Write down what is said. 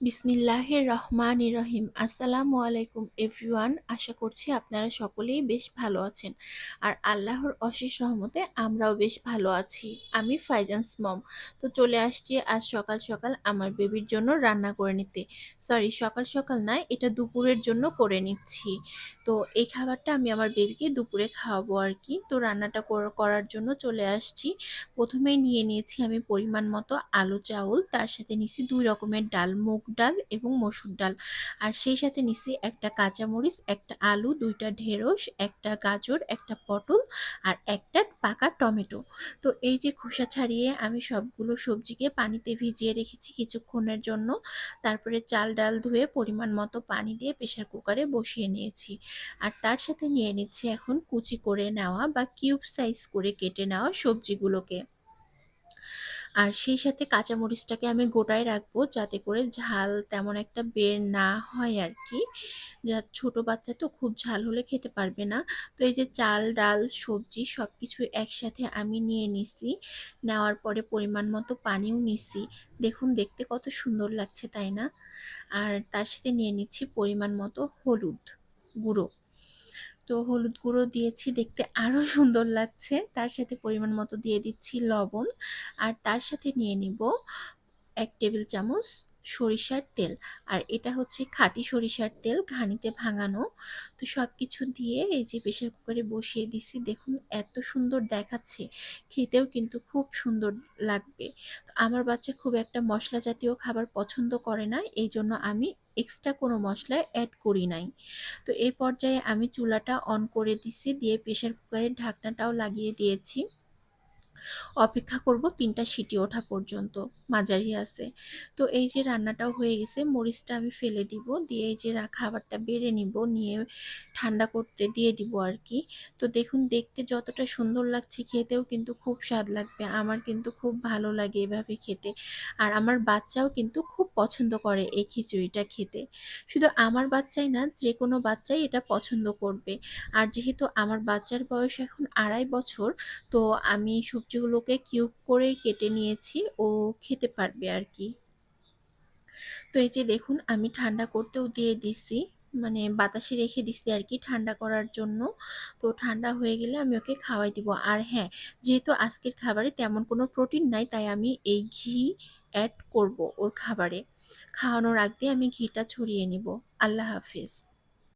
বিসমিল্লাহির রহমানির রহিম আসসালামু আলাইকুম এভরিওয়ান, আশা করছি আপনারা সকলেই বেশ ভালো আছেন। আর আল্লাহর অশেষ রহমতে আমরাও বেশ ভালো আছি। আমি ফাইজান্স মম তো চলে আসছি আজ সকাল সকাল আমার বেবির জন্য রান্না করে নিতে। সরি, সকাল সকাল না, এটা দুপুরের জন্য করে নিচ্ছি। তো এই খাবারটা আমি আমার বেবিকে দুপুরে খাওয়াবো আর কি। তো রান্নাটা করার জন্য চলে আসছি। প্রথমেই নিয়ে নিয়েছি আমি পরিমাণ মতো আলু চাউল। তার সাথে নিছি দুই রকমের ডাল, মুগ ডাল এবং মসুর ডাল। আর সেই সাথে নিছি একটা কাঁচামরিচ, একটা আলু, দুইটা ঢেঁড়স, একটা গাজর, একটা পটল আর একটা পাকা টমেটো। তো এই যে খোসা ছাড়িয়ে আমি সবগুলো সবজিকে পানিতে ভিজিয়ে রেখেছি কিছুক্ষণের জন্য। তারপরে চাল ডাল ধুয়ে পরিমাণ মতো পানি দিয়ে প্রেশার কুকারে বসিয়ে নিয়েছি। আর তার সাথে নিয়ে নিচ্ছি এখন কুচি করে নেওয়া বা কিউব সাইজ করে কেটে নেওয়া সবজিগুলোকে। আর সেই সাথে কাঁচামরিচটাকে আমি গোটায় রাখব যাতে করে ঝাল তেমন একটা বের না হয় আর কি। যা ছোট বাচ্চা তো খুব ঝাল হলে খেতে পারবে না। তো এই যে চাল, ডাল, সবজি সব কিছু একসাথে আমি নিয়ে নিছি। নেওয়ার পরে পরিমাণ মতো পানিও নিছি। দেখুন, দেখতে কত সুন্দর লাগছে, তাই না? আর তার সাথে নিয়ে নিচ্ছি পরিমাণ মতো হলুদ গুঁড়ো। তো হলুদ গুঁড়ো দিয়েছি, দেখতে আরও সুন্দর লাগছে। তার সাথে পরিমাণ মতো দিয়ে দিচ্ছি লবণ। আর তার সাথে নিয়ে নিব এক টেবিল চামচ সরিষার তেল। আর এটা হচ্ছে খাঁটি সরিষার তেল, ঘানিতে ভাঙানো। তো সব কিছু দিয়ে এই যে প্রেশার কুকারে বসিয়ে দিছি, দেখুন এত সুন্দর দেখাচ্ছে। খেতেও কিন্তু খুব সুন্দর লাগবে। আমার বাচ্চা খুব একটা মশলা জাতীয় খাবার পছন্দ করে না এই জন্য আমি এক্সট্রা কোনো মশলা অ্যাড করি নাই। তো এই পর্যায়ে আমি চুলাটা অন করে দিছি, দিয়ে প্রেশার কুকারের ঢাকনাটাও লাগিয়ে দিয়েছি। অপেক্ষা করব তিনটা সিটি ওঠা পর্যন্ত, মাঝারি আছে। তো এই যে রান্নাটাও হয়ে গেছে, মরিচটা আমি ফেলে দিব, দিয়ে এই যে খাবারটা বেড়ে নিব, নিয়ে ঠান্ডা করতে দিয়ে দিব আর কি তো দেখুন, দেখতে যতটা সুন্দর লাগছে খেতেও কিন্তু খুব স্বাদ লাগবে, আমার কিন্তু খুব ভালো লাগে এভাবে খেতে। আর আমার বাচ্চাও কিন্তু খুব পছন্দ করে এই খিচুড়িটা খেতে। শুধু আমার বাচ্চাই না যে কোনো বাচ্চাই এটা পছন্দ করবে। আর যেহেতু আমার বাচ্চার বয়স এখন আড়াই বছর, তো আমি সবজিগুলোকে কিউব করে কেটে নিয়েছি, ও খেতে পারবে আর কি। তো এই যে দেখুন, আমি ঠান্ডা করতেও দিয়ে দিছি মানে বাতাসে রেখে দিছি আর কি ঠান্ডা করার জন্য। তো ঠান্ডা হয়ে গেলে আমি ওকে খাওয়াই দিব। আর হ্যাঁ যেহেতু আজকের খাবারে তেমন কোনো প্রোটিন নাই, তাই আমি এই ঘি অ্যাড করব ওর খাবারে। খাওয়ানোর আগ আমি ঘিটা ছড়িয়ে নিব। আল্লাহ হাফিজ।